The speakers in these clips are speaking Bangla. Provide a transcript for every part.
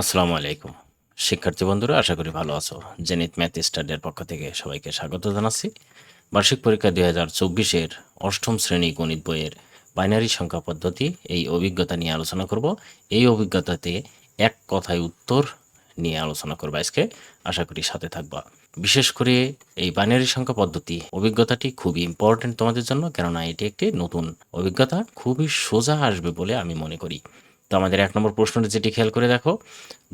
আসসালামু আলাইকুম। শিক্ষার্থী বন্ধুরা, আশা করি ভালো আছো। জেনিত ম্যাথ স্টাডির পক্ষ থেকে সবাইকে স্বাগত জানাচ্ছি। বার্ষিক পরীক্ষা দুই হাজার চব্বিশের অষ্টম শ্রেণি গণিত বইয়ের বাইনারি সংখ্যা পদ্ধতি এই অভিজ্ঞতা নিয়ে আলোচনা করব। এই অভিজ্ঞতাতে এক কথায় উত্তর নিয়ে আলোচনা করব আজকে। আশা করি সাথে থাকবা। বিশেষ করে এই বাইনারি সংখ্যা পদ্ধতি অভিজ্ঞতাটি খুবই ইম্পর্টেন্ট তোমাদের জন্য, কেননা এটি একটি নতুন অভিজ্ঞতা। খুবই সোজা আসবে বলে আমি মনে করি। তো আমাদের এক নম্বর প্রশ্নটা যেটি খেয়াল করে দেখো,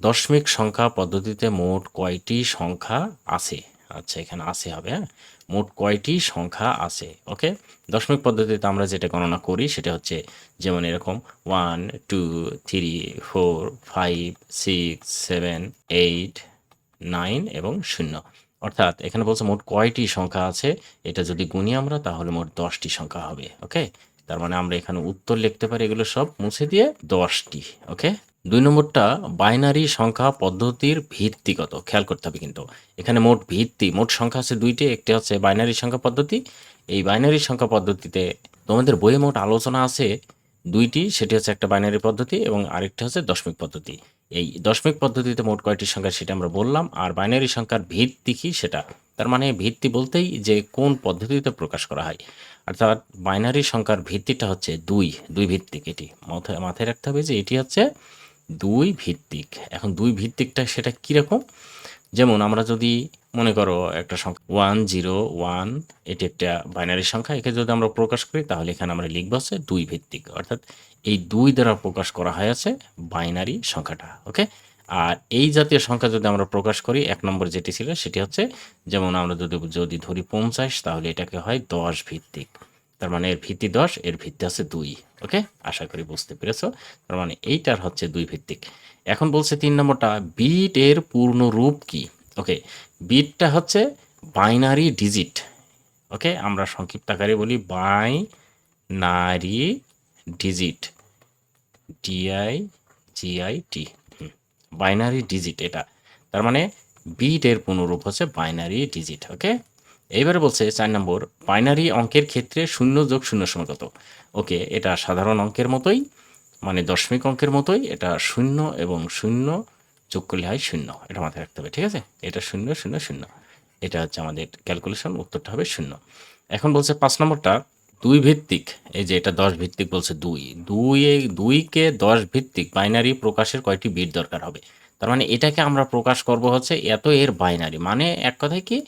দশমিক সংখ্যা পদ্ধতিতে মোট কয়টি সংখ্যা আছে? আচ্ছা এখানে আছে হবে হ্যাঁ? মোট কয়টি সংখ্যা আছে? ওকে? দশমিক পদ্ধতিতে আমরা যেটা গণনা করি সেটা হচ্ছে যেমন এরকম one two three four five six seven eight nine এবং শূন্য। অর্থাৎ এখানে বলছে মোট কয়টি সংখ্যা আছে? এটা যদি গুনি আমরা তাহলে মোট দশটি সংখ্যা হবে, ওকে? তার মানে আমরা এখানে উত্তর লিখতে পারি, এগুলো সব মুছে দিয়ে দশটি, ওকে? দুই নম্বরটা, বাইনারি সংখ্যা পদ্ধতির ভিত্তিগত, খেয়াল করতে হবে কিন্তু। এখানে মোট ভিত্তি, মোট সংখ্যা আছে দুইটি, একটি হচ্ছে বাইনারি সংখ্যা পদ্ধতি। এই বাইনারি সংখ্যা পদ্ধতিতে তোমাদের বইয়ে মোট আলোচনা আছে দুইটি, সেটি হচ্ছে একটা বাইনারি পদ্ধতি এবং আরেকটি হচ্ছে দশমিক পদ্ধতি। এই দশমিক পদ্ধতিতে মোট কয়টি সংখ্যা সেটা আমরা বললাম, আর বাইনারি সংখ্যার ভিত্তি কি সেটা তার মানে ভিত্তি বলতেই যে কোন পদ্ধতিতে প্রকাশ করা হয়। অর্থাৎ বাইনারি সংখ্যার ভিত্তিটা হচ্ছে দুই দুই ভিত্তিক এটি। মাথায় মাথায় রাখতে হবে যে এটি হচ্ছে দুই ভিত্তিক। এখন দুই ভিত্তিকটা সেটা কীরকম? যেমন আমরা যদি মনে করো একটা সংখ্যা ওয়ান, জিরো, ওয়ান, এটি একটা বাইনারি সংখ্যা। একে যদি আমরা প্রকাশ করি তাহলে এখানে আমরা লিখব হচ্ছে দুই ভিত্তিক। অর্থাৎ এই দুই দ্বারা প্রকাশ করা হয়েছে বাইনারি সংখ্যাটা, ওকে? আর এই জাতীয় সংখ্যা যদি আমরা প্রকাশ করি, এক নম্বর যেটি ছিল সেটি হচ্ছে, যেমন আমরা যদি যদি ধরি পঞ্চাশ, তাহলে এটাকে হয় দশ ভিত্তিক। তার মানে এর ভিত্তি দশ, এর ভিত্তি আছে দুই, ওকে? আশা করি বুঝতে পেরেছ? তার মানে এইটার হচ্ছে দুই ভিত্তিক। এখন বলছে তিন নম্বরটা, বিট এর পূর্ণ রূপ কি? ওকে, বিটটা হচ্ছে বাইনারি ডিজিট। ওকে, আমরা সংক্ষিপ্ত আকারে বলি binary digit. DI GI T. Binary digit এটা। তার মানে বিট এর পুনরূপ হচ্ছে বাইনারি ডিজিট ওকে এইবারে বলছে চার নম্বর বাইনারি অঙ্কের ক্ষেত্রে শূন্য যোগ শূন্য সমান কত? ওকে এটা সাধারণ অঙ্কের মতোই মানে দশমিক অঙ্কের মতোই, এটা শূন্য এবং শূন্য যোগ করলে হয় শূন্য, এটা মাথায় রাখতে হবে, ঠিক আছে? এটা শূন্য শূন্য শূন্য। এটা হচ্ছে আমাদের ক্যালকুলেশন উত্তরটা হবে শূন্য। এখন বলছে পাঁচ নম্বরটা দুই ভিত্তিক, এই যে এটা দশ ভিত্তিক বলছে দুই। দুই দুইকে দশ ভিত্তিক বাইনারি প্রকাশের কয়টি বিট দরকার হবে? তার মানে এটাকে আমরা প্রকাশ করব হচ্ছে এত এর বাইনারি। মানে এক কথায় কি?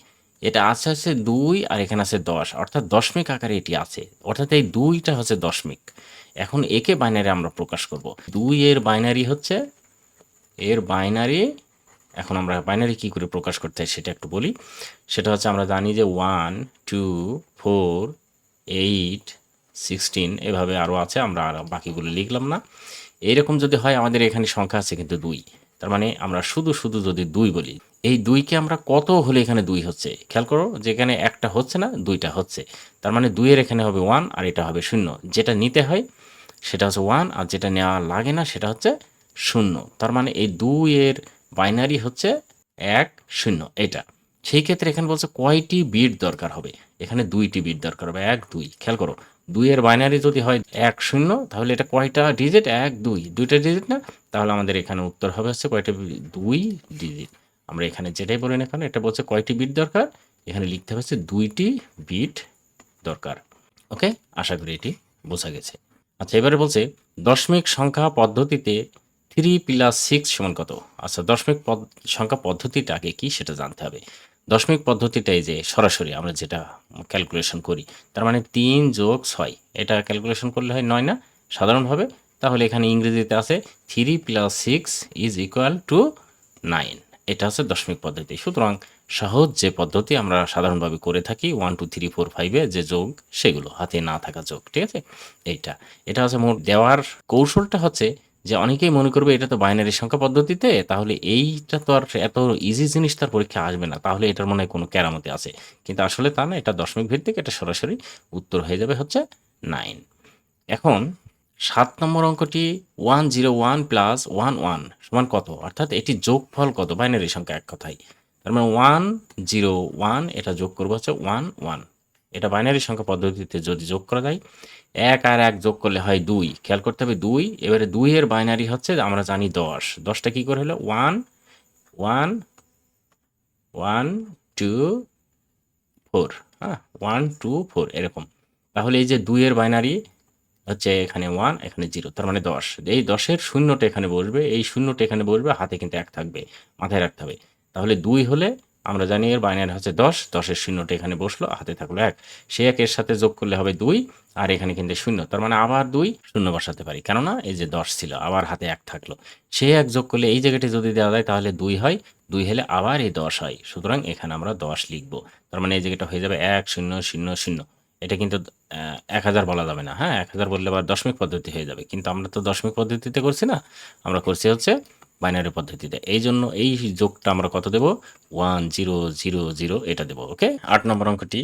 এটা আছে আছে দুই আর এখানে আছে দশ। অর্থাৎ দশমিক আকারে এটি আছে। অর্থাৎ এই দুইটা হচ্ছে দশমিক। এখন একে বাইনারি আমরা প্রকাশ করব। দুই এর বাইনারি হচ্ছে, এর বাইনারি, এখন আমরা বাইনারি কি করে প্রকাশ করতে হয় সেটা একটু বলি। সেটা হচ্ছে আমরা জানি যে one two four eight sixteen এভাবে আরও আছে, আমরা আর বাকিগুলো লিখলাম না। এইরকম যদি হয়, আমাদের এখানে সংখ্যা আছে কিন্তু দুই। তার মানে আমরা শুধু শুধু যদি দুই বলি, এই দুইকে আমরা কত হলে এখানে দুই হচ্ছে? খেয়াল করো, যেখানে একটা হচ্ছে না, দুইটা হচ্ছে। তার মানে দুইয়ের এখানে হবে ওয়ান আর এটা হবে শূন্য। যেটা নিতে হয়, সেটা হচ্ছে ওয়ান আর যেটা নেওয়া লাগে না, সেটা হচ্ছে শূন্য। তার মানে এই দুইয়ের বাইনারি হচ্ছে এক, শূন্য, এটা। সেই ক্ষেত্রে এখানে বলছে কয়টি বিট দরকার হবে? এখানে দুইটি বিট দরকার হবে, এক, দুই। খেয়াল করো, দুইয়ের বাইনারি যদি হয় এক শূন্য, তাহলে এটা কয়টা ডিজিট এক, দুই। দুইটা ডিজিট না? তাহলে আমাদের এখানে উত্তর হবে হচ্ছে কয়টা দুই ডিজিট আমরা এখানে যেটাই বলি না এটা বলছে কয়টি বিট দরকার? এখানে লিখতে হবে হচ্ছে দুইটি বিট দরকার। ওকে? আশা করি এটি বোঝা গেছে। আচ্ছা এবারে বলছে, দশমিক সংখ্যা পদ্ধতিতে থ্রি প্লাস সিক্স সমান কত? আচ্ছা দশমিক সংখ্যা পদ্ধতিটা আগে কি সেটা জানতে হবে। দশমিক পদ্ধতিটাই যে সরাসরি আমরা যেটা ক্যালকুলেশন করি, তার মানে তিন যোগ ছয়। এটা ক্যালকুলেশন করলে হয় নয় না? সাধারণভাবে? তাহলে এখানে ইংরেজিতে আছে three plus six is equal to nine এটা হচ্ছে দশমিক পদ্ধতি। সুতরাং সহজ যে পদ্ধতি আমরা সাধারণভাবে করে থাকি ওয়ান টু থ্রি ফোর ফাইভে যে যোগ, সেগুলো, হাতে না থাকা যোগ, ঠিক আছে? এইটা। এটা হচ্ছে মোট দেওয়ার কৌশলটা হচ্ছে যে অনেকেই মনে করবে এটা তো বাইনারি সংখ্যা পদ্ধতিতে, তাহলে এইটা তো আর এত ইজি জিনিস তার পরীক্ষা আসবে না। তাহলে এটার মনে হয় কোনো কেরামতি আছে। কিন্তু আসলে তা না, এটা দশমিক ভিত্তিক, এটা সরাসরি উত্তর হয়ে যাবে হচ্ছে নাইন এখন সাত নম্বর অঙ্কটি one zero one plus one one সমান কত? অর্থাৎ এটি যোগফল কত? বাইনারি সংখ্যা এক কথায়। তার মানে ওয়ান জিরো ওয়ান এটা যোগ করব হচ্ছে ওয়ান ওয়ান এটা বাইনারি সংখ্যা পদ্ধতিতে যদি যোগ করা যায়, এক আর এক যোগ করলে হয় দুই। খেয়াল করতে হবে দুই, এবারে দুইয়ের বাইনারি হচ্ছে, আমরা জানি দশ। দশটা কী করে হলো? One one one two four হ্যাঁ? ওয়ান টু ফোর এরকম। তাহলে এই যে দুইয়ের বাইনারি হচ্ছে এখানে ওয়ান এখানে জিরো তার মানে দশ। এই দশের শূন্যটা এখানে বসবে, এই শূন্যটা এখানে বসবে, হাতে কিন্তু এক থাকবে, মাথায় রাখতে হবে। তাহলে দুই হলে আমরা জানি এর বাইনারি হচ্ছে দশ, দশের শূন্যটা এখানে বসল, হাতে থাকল এক। সে একের সাথে যোগ করলে হবে দুই, আর এখানে কিন্তু শূন্য। তার মানে আবার দুই, শূন্য বসাতে পারি। কেননা এই যে দশ ছিল, আবার হাতে এক থাকল। সে এক যোগ করলে এই জায়গাটি যদি দেওয়া যায়, তাহলে দুই হয়। দুই হলে আবার এই দশ হয়। সুতরাং এখানে আমরা দশ লিখব। তার মানে এই জায়গাটা হয়ে যাবে এক, শূন্য শূন্য শূন্য। এটা কিন্তু এক হাজার বলা যাবে না। হ্যাঁ এক হাজার বললে আবার দশমিক পদ্ধতি হয়ে যাবে। কিন্তু আমরা তো দশমিক পদ্ধতিতে করছি না। আমরা করছি হচ্ছে বাইনারি পদ্ধতিতে। এই জন্য এই যোগটা আমরা কত দেব? ওয়ান, জিরো জিরো জিরো, এটা দেবো, ওকে? আট নম্বর অঙ্কটি,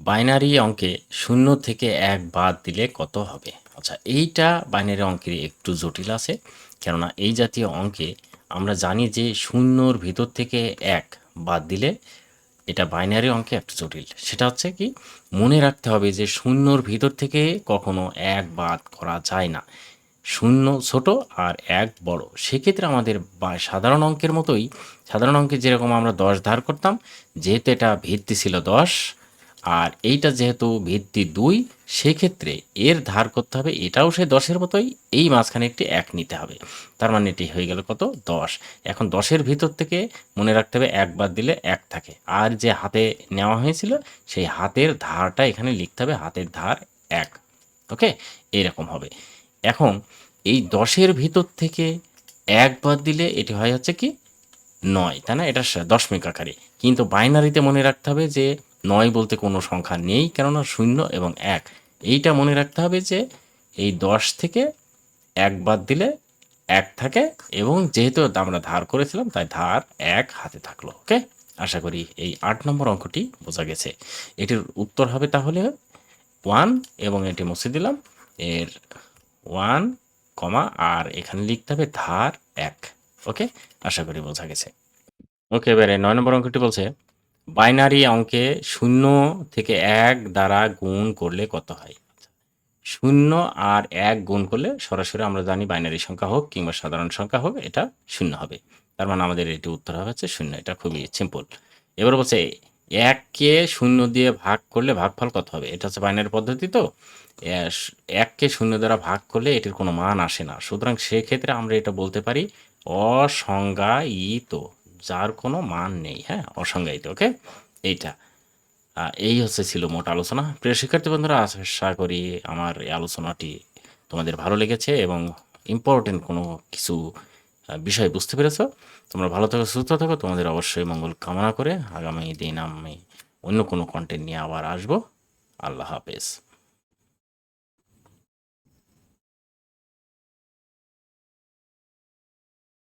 বাইনারি অঙ্কে শূন্য থেকে এক বাদ দিলে কত হবে? আচ্ছা এইটা বাইনারি অঙ্কের একটু জটিল আছে, কেননা এই জাতীয় অঙ্কে আমরা জানি যে শূন্যর ভিতর থেকে এক বাদ দিলে এটা বাইনারি অঙ্কে একটু জটিল। সেটা হচ্ছে কি, মনে রাখতে হবে যে শূন্যর ভিতর থেকে কখনো এক বাদ করা যায় না। শূন্য, ছোট আর এক বড়। সেক্ষেত্রে আমাদের সাধারণ অঙ্কের মতোই, সাধারণ অঙ্কে যেরকম আমরা দশ ধার করতাম, যেহেতু এটা ভিত্তি ছিল দশ, আর এইটা যেহেতু ভিত্তি দুই, সেক্ষেত্রে এর ধার করতে হবে, এটাও সে দশের মতোই, এই মাঝখানে একটি এক নিতে হবে। তার মানে এটি হয়ে গেল কত? দশ। এখন দশের ভিতর থেকে মনে রাখতে হবে একবার দিলে এক থাকে। আর যে হাতে নেওয়া হয়েছিল, সেই হাতের ধারটা এখানে লিখতে হবে, হাতের ধার এক। ওকে? এরকম হবে। এখন এই দশের ভিতর থেকে এক বাদ দিলে এটি হয় হচ্ছে কি? নয়, তাই না? এটা দশমিক আকারে। কিন্তু বাইনারিতে মনে রাখতে হবে যে নয় বলতে কোনো সংখ্যা নেই, কেননা শূন্য এবং এক। এইটা মনে রাখতে হবে যে এই দশ থেকে এক বাদ দিলে এক থাকে এবং যেহেতু আমরা ধার করেছিলাম, তাই ধার এক হাতে থাকল, ওকে? আশা করি এই আট নম্বর অঙ্কটি বোঝা গেছে। এটির উত্তর হবে তাহলে ওয়ান এবং এটি মুছে দিলাম। এর ওয়ান কমা আর এখানে লিখতে হবে ধার এক। ওকে? আশা করি বোঝা গেছে। ওকে, এবারে নয় নম্বর অঙ্কটি বলছে, বাইনারি অঙ্কে শূন্য থেকে এক দ্বারা গুণ করলে কত হয়? শূন্য আর এক গুণ করলে সরাসরি আমরা জানি বাইনারি সংখ্যা হোক কিংবা সাধারণ সংখ্যা হোক, এটা শূন্য হবে। তার মানে আমাদের এটি উত্তর হবে হচ্ছে শূন্য, এটা খুবই সিম্পল এবার বলছে এককে শূন্য দিয়ে ভাগ করলে ভাগফল কত হবে? এটা হচ্ছে বাইনারি পদ্ধতি তো। এককে শূন্য দ্বারা ভাগ করলে এটির কোনো মান আসে না। সুতরাং সেক্ষেত্রে আমরা এটা বলতে পারি অসংজ্ঞায়িত, যার কোনো মান নেই হ্যাঁ? অসংজ্ঞায়িত, ওকে? এইটা। এই হচ্ছে ছিল মোট আলোচনা। প্রিয় শিক্ষার্থী বন্ধুরা, আশা করি আমার এই আলোচনাটি তোমাদের ভালো লেগেছে এবং ইম্পর্টেন্ট কোনো কিছু বিষয় বুঝতে পেরেছ। তোমরা ভালো থাকো, সুস্থ থাকো। তোমাদের অবশ্যই মঙ্গল কামনা করে আগামী দিন আমি অন্য কোনো কন্টেন্ট নিয়ে আবার আসব। আল্লাহ হাফেজ।